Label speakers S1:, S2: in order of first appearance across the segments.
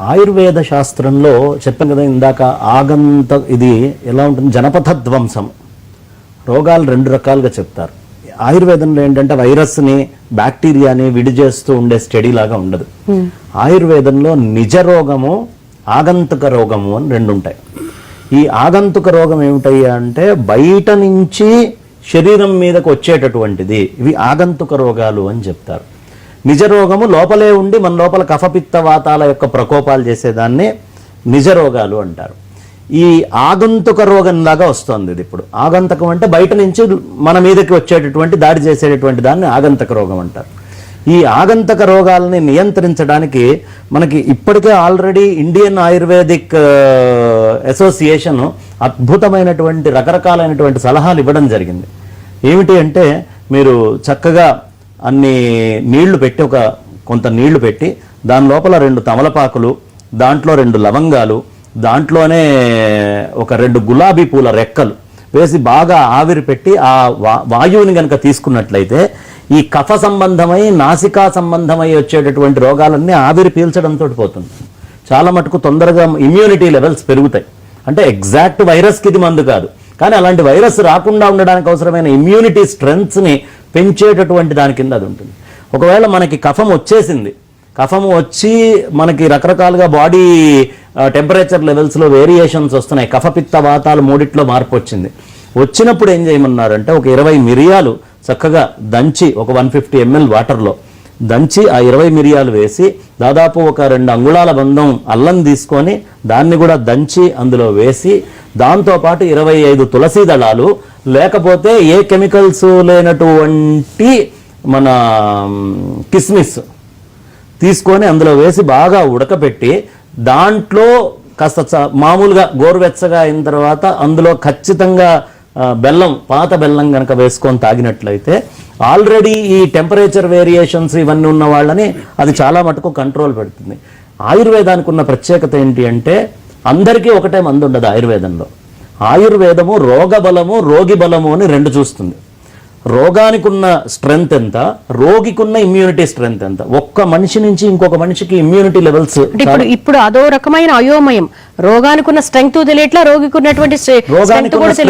S1: ఆయుర్వేద శాస్త్రంలో చెప్పాను కదా ఇందాక ఆగంత ఇది ఎలా ఉంటుంది? జనపథ ధ్వంసం రోగాలు రెండు రకాలుగా చెప్తారు. ఆయుర్వేదంలో ఏంటంటే వైరస్ని బ్యాక్టీరియాని విడి చేస్తూ ఉండే స్టడీ లాగా ఉండదు. ఆయుర్వేదంలో నిజ రోగము ఆగంతుక రోగము అని రెండు ఉంటాయి. ఈ ఆగంతుక రోగం ఏమిటయ్యా అంటే బయట నుంచి శరీరం మీదకు వచ్చేటటువంటిది. ఇవి ఆగంతుక రోగాలు అని చెప్తారు. నిజరోగము లోపలే ఉండి మన లోపల కఫపిత్త వాతాల యొక్క ప్రకోపాలు చేసేదాన్ని నిజ రోగాలు అంటారు. ఈ ఆగంతుక రోగం లాగా వస్తుంది ఇది ఇప్పుడు. ఆగంతకం అంటే బయట నుంచి మన మీదకి వచ్చేటటువంటి దాడి చేసేటటువంటి దాన్ని ఆగంతక రోగం అంటారు. ఈ ఆగంతక రోగాల్ని నియంత్రించడానికి మనకి ఇప్పటికే ఆల్రెడీ ఇండియన్ ఆయుర్వేదిక్ అసోసియేషన్ అద్భుతమైనటువంటి రకరకాలైనటువంటి సలహాలు ఇవ్వడం జరిగింది. ఏమిటి అంటే మీరు చక్కగా అన్ని నీళ్ళు పెట్టి ఒక కొంత నీళ్ళు పెట్టి దాని లోపల రెండు తమలపాకులు దాంట్లో రెండు లవంగాలు దాంట్లోనే ఒక రెండు గులాబీ పూల రెక్కలు వేసి బాగా ఆవిరి పెట్టి ఆ వా వాయువుని కనుక తీసుకున్నట్లయితే ఈ కఫ సంబంధమై నాసికా సంబంధమై వచ్చేటటువంటి రోగాలన్నీ ఆవిరి పీల్చడంతో పోతుంది. చాలా మటుకు తొందరగా ఇమ్యూనిటీ లెవెల్స్ పెరుగుతాయి. అంటే ఎగ్జాక్ట్ వైరస్కి ఇది మందు కాదు. కానీ అలాంటి వైరస్ రాకుండా ఉండడానికి అవసరమైన ఇమ్యూనిటీ స్ట్రెంగ్త్ని పెంచేటటువంటి దాని కింద అది ఉంటుంది. ఒకవేళ మనకి కఫం వచ్చేసింది కఫం వచ్చి మనకి రకరకాలుగా బాడీ టెంపరేచర్ లెవెల్స్లో వేరియేషన్స్ వస్తున్నాయి. కఫపిత్త వాతాలు మూడిట్లో మార్పు వచ్చింది. వచ్చినప్పుడు ఏం చేయమన్నారంటే ఒక ఇరవై మిరియాలు చక్కగా దంచి ఒక వన్ ఫిఫ్టీ ఎంఎల్ వాటర్లో దంచి ఆ ఇరవై మిరియాలు వేసి దాదాపు ఒక రెండు అంగుళాల బంధం అల్లం తీసుకొని దాన్ని కూడా దంచి అందులో వేసి దాంతోపాటు ఇరవై ఐదు తులసి దళాలు లేకపోతే ఏ కెమికల్స్ లేనటువంటి మన కిస్మిస్ తీసుకొని అందులో వేసి బాగా ఉడకపెట్టి దాంట్లో కాస్త మామూలుగా గోరువెచ్చగా అయిన తర్వాత అందులో ఖచ్చితంగా బెల్లం పాత బెల్లం కనుక వేసుకొని తాగినట్లయితే ఆల్రెడీ ఈ టెంపరేచర్ వేరియేషన్స్ ఇవన్నీ ఉన్న వాళ్ళని అది చాలా మటుకు కంట్రోల్ పెడుతుంది. ఆయుర్వేదానికి ఉన్న ప్రత్యేకత ఏంటి అంటే అందరికీ ఒకటే మందు ఉండదు ఆయుర్వేదంలో. ఆయుర్వేదము రోగబలము రోగి బలము అని రెండు చూస్తుంది. రోగానికి ఉన్న స్ట్రెంగ్త్ ఎంత? రోగికున్న ఇమ్యూనిటీ స్ట్రెంగ్త్ ఎంత? ఒక్క మనిషి నుంచి ఇంకొక మనిషికి ఇమ్యూనిటీ లెవెల్స్
S2: ఇప్పుడు ఇప్పుడు అదో రకమైన అయోమయం. రోగానికి ఉన్న స్ట్రెంగ్త్ తెలియట్లా రోగికి ఉన్నటువంటి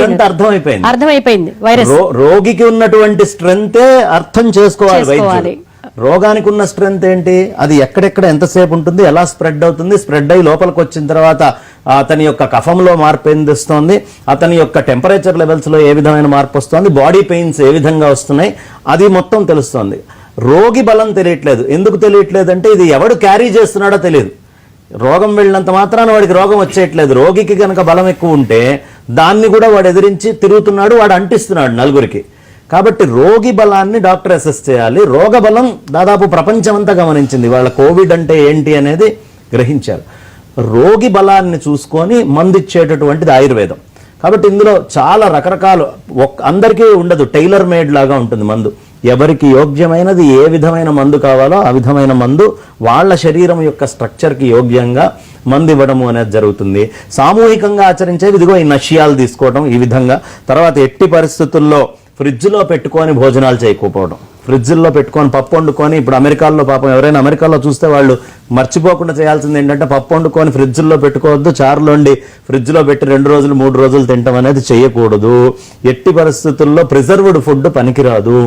S1: ఉన్న అర్థమైపోయింది.
S2: అర్థమైపోయింది. వైరస్.
S1: రోగికి ఉన్నటువంటి స్ట్రెంగ్తే అర్థం చేసుకోవాలి. రోగానికి ఉన్న స్ట్రెంత్ ఏంటి? అది ఎక్కడెక్కడ ఎంతసేపు ఉంటుంది? ఎలా స్ప్రెడ్ అవుతుంది? స్ప్రెడ్ అయ్యి లోపలికి వచ్చిన తర్వాత అతని యొక్క కఫంలో మార్పు ఎందుస్తోంది అతని యొక్క టెంపరేచర్ లెవెల్స్లో ఏ విధమైన మార్పు వస్తుంది? బాడీ పెయిన్స్ ఏ విధంగా వస్తున్నాయి? అది మొత్తం తెలుస్తోంది. రోగి బలం తెలియట్లేదు. ఎందుకు తెలియట్లేదు అంటే ఇది ఎవడు క్యారీ చేస్తున్నాడో తెలియదు. రోగం వెళ్ళినంత మాత్రాన వాడికి రోగం వచ్చేయట్లేదు. రోగికి కనుక బలం ఎక్కువ ఉంటే దాన్ని కూడా వాడు ఎదిరించి తిరుగుతున్నాడు వాడు అంటిస్తున్నాడు నలుగురికి. కాబట్టి రోగి బలాన్ని డాక్టర్ అసెస్ చేయాలి. రోగ బలం దాదాపు ప్రపంచమంతా గమనించింది. వాళ్ళ కోవిడ్ అంటే ఏంటి అనేది గ్రహించారు. రోగి బలాన్ని చూసుకొని మందిచ్చేటటువంటిది ఆయుర్వేదం. కాబట్టి ఇందులో చాలా రకరకాలు అందరికీ ఉండదు. టైలర్ మేడ్ లాగా ఉంటుంది మందు. ఎవరికి యోగ్యమైనది ఏ విధమైన మందు కావాలో ఆ విధమైన మందు వాళ్ళ శరీరం యొక్క స్ట్రక్చర్కి యోగ్యంగా మందు ఇవ్వడము అనేది జరుగుతుంది. సామూహికంగా ఆచరించేవి ఇదిగో ఈ నష్యాలు తీసుకోవడం ఈ విధంగా. తర్వాత ఎట్టి పరిస్థితుల్లో ఫ్రిడ్జ్లో పెట్టుకొని భోజనాలు చేయకపోవడం. ఫ్రిడ్జ్లో పెట్టుకొని పప్పు వండుకొని ఇప్పుడు అమెరికాలో పాపం ఎవరైనా అమెరికాలో చూస్తే వాళ్ళు మర్చిపోకుండా చేయాల్సింది ఏంటంటే పప్పు వండుకొని ఫ్రిడ్జ్లో పెట్టుకోవద్దు చారులోండి ఫ్రిడ్జ్లో పెట్టి రెండు రోజులు మూడు రోజులు తినటం అనేది చేయకూడదు. ఎట్టి పరిస్థితుల్లో ప్రిజర్వ్డ్ ఫుడ్ పనికిరాదు.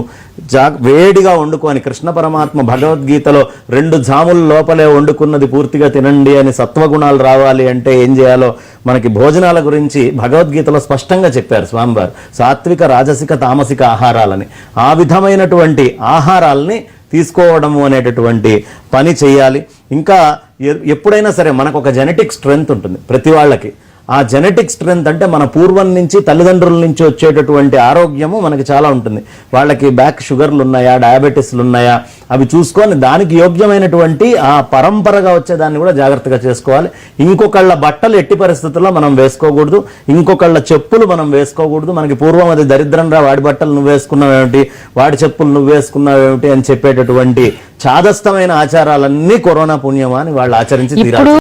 S1: జా వేడిగా వండుకొని కృష్ణ పరమాత్మ భగవద్గీతలో రెండు జాముల లోపలే వండుకున్నది పూర్తిగా తినండి అని సత్వగుణాలు రావాలి అంటే ఏం చేయాలో మనకి భోజనాల గురించి భగవద్గీతలో స్పష్టంగా చెప్పారు స్వామివారు. సాత్విక రాజసిక తామసిక ఆహారాలని. ఆ విధమైనటువంటి ఆహారాలని తీసుకోవడము అనేటటువంటి పని చేయాలి. ఇంకా ఎ- ఎప్పుడైనా సరే మనకు ఒక జెనెటిక్ స్ట్రెంగ్త్ ఉంటుంది ప్రతి వాళ్ళకి. ఆ జెనెటిక్ స్ట్రెంగ్త్ అంటే మన పూర్వం నుంచి తల్లిదండ్రుల నుంచి వచ్చేటటువంటి ఆరోగ్యము మనకి చాలా ఉంటుంది. వాళ్ళకి బ్యాక్ షుగర్లు ఉన్నాయా డయాబెటీస్లు ఉన్నాయా అవి చూసుకొని దానికి యోగ్యమైనటువంటి ఆ పరంపరగా వచ్చేదాన్ని కూడా జాగ్రత్తగా చేసుకోవాలి. ఇంకొకళ్ళ బట్టలు ఎట్టి పరిస్థితుల్లో మనం వేసుకోకూడదు. ఇంకొకళ్ళ చెప్పులు మనం వేసుకోకూడదు. మనకి పూర్వం అది దరిద్రంగా వాడి బట్టలు నువ్వు వేసుకున్నావేమిటి వాడి చెప్పులు నువ్వు వేసుకున్నావేమిటి అని చెప్పేటటువంటి చాదస్తమైన ఆచారాలన్నీ కరోనా పుణ్యమా అని వాళ్ళు ఆచరించి తీరాలి